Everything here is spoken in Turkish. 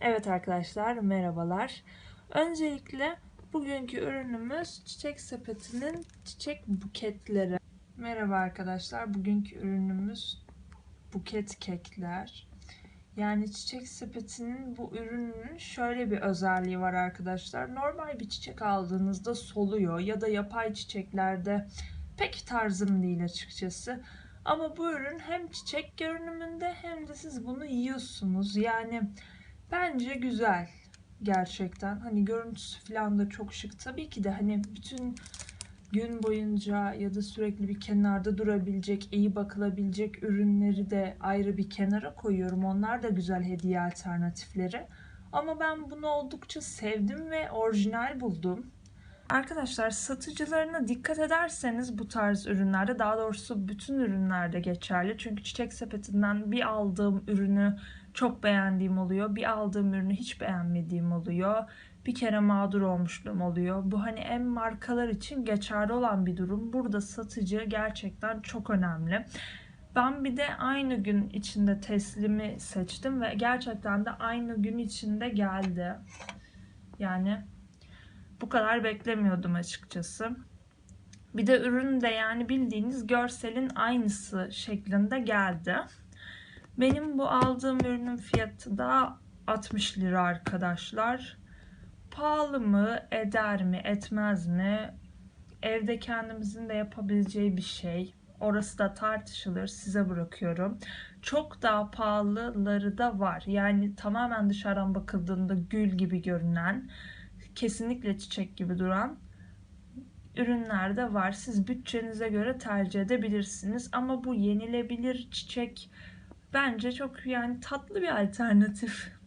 Evet arkadaşlar merhabalar. Öncelikle bugünkü ürünümüz çiçek sepetinin çiçek buketleri. Merhaba arkadaşlar. Bugünkü ürünümüz buket kekler. Yani çiçek sepetinin bu ürünün şöyle bir özelliği var arkadaşlar. Normal bir çiçek aldığınızda soluyor ya da yapay çiçeklerde pek tarzım değil açıkçası. Ama bu ürün hem çiçek görünümünde hem de siz bunu yiyorsunuz. Yani Bence güzel gerçekten. Hani görüntüsü falan da çok şık. Tabii ki de hani bütün gün boyunca ya da sürekli bir kenarda durabilecek, iyi bakılabilecek ürünleri de ayrı bir kenara koyuyorum. Onlar da güzel hediye alternatifleri. Ama ben bunu oldukça sevdim ve orijinal buldum. Arkadaşlar satıcılarına dikkat ederseniz bu tarz ürünlerde daha doğrusu bütün ürünlerde geçerli. Çünkü çiçek sepetinden bir aldığım ürünü çok beğendiğim oluyor. Bir aldığım ürünü hiç beğenmediğim oluyor. Bir kere mağdur olmuşluğum oluyor. Bu hani en markalar için geçerli olan bir durum. Burada satıcı gerçekten çok önemli. Ben bir de aynı gün içinde teslimi seçtim ve gerçekten de aynı gün içinde geldi. Yani bu kadar beklemiyordum açıkçası. Bir de ürün de yani bildiğiniz görselin aynısı şeklinde geldi. Benim bu aldığım ürünün fiyatı da 60 lira arkadaşlar. Pahalı mı, eder mi, etmez mi? Evde kendimizin de yapabileceği bir şey. Orası da tartışılır. Size bırakıyorum. Çok daha pahalıları da var. Yani tamamen dışarıdan bakıldığında gül gibi görünen, kesinlikle çiçek gibi duran ürünler de var. Siz bütçenize göre tercih edebilirsiniz. Ama bu yenilebilir çiçek bence çok yani tatlı bir alternatif.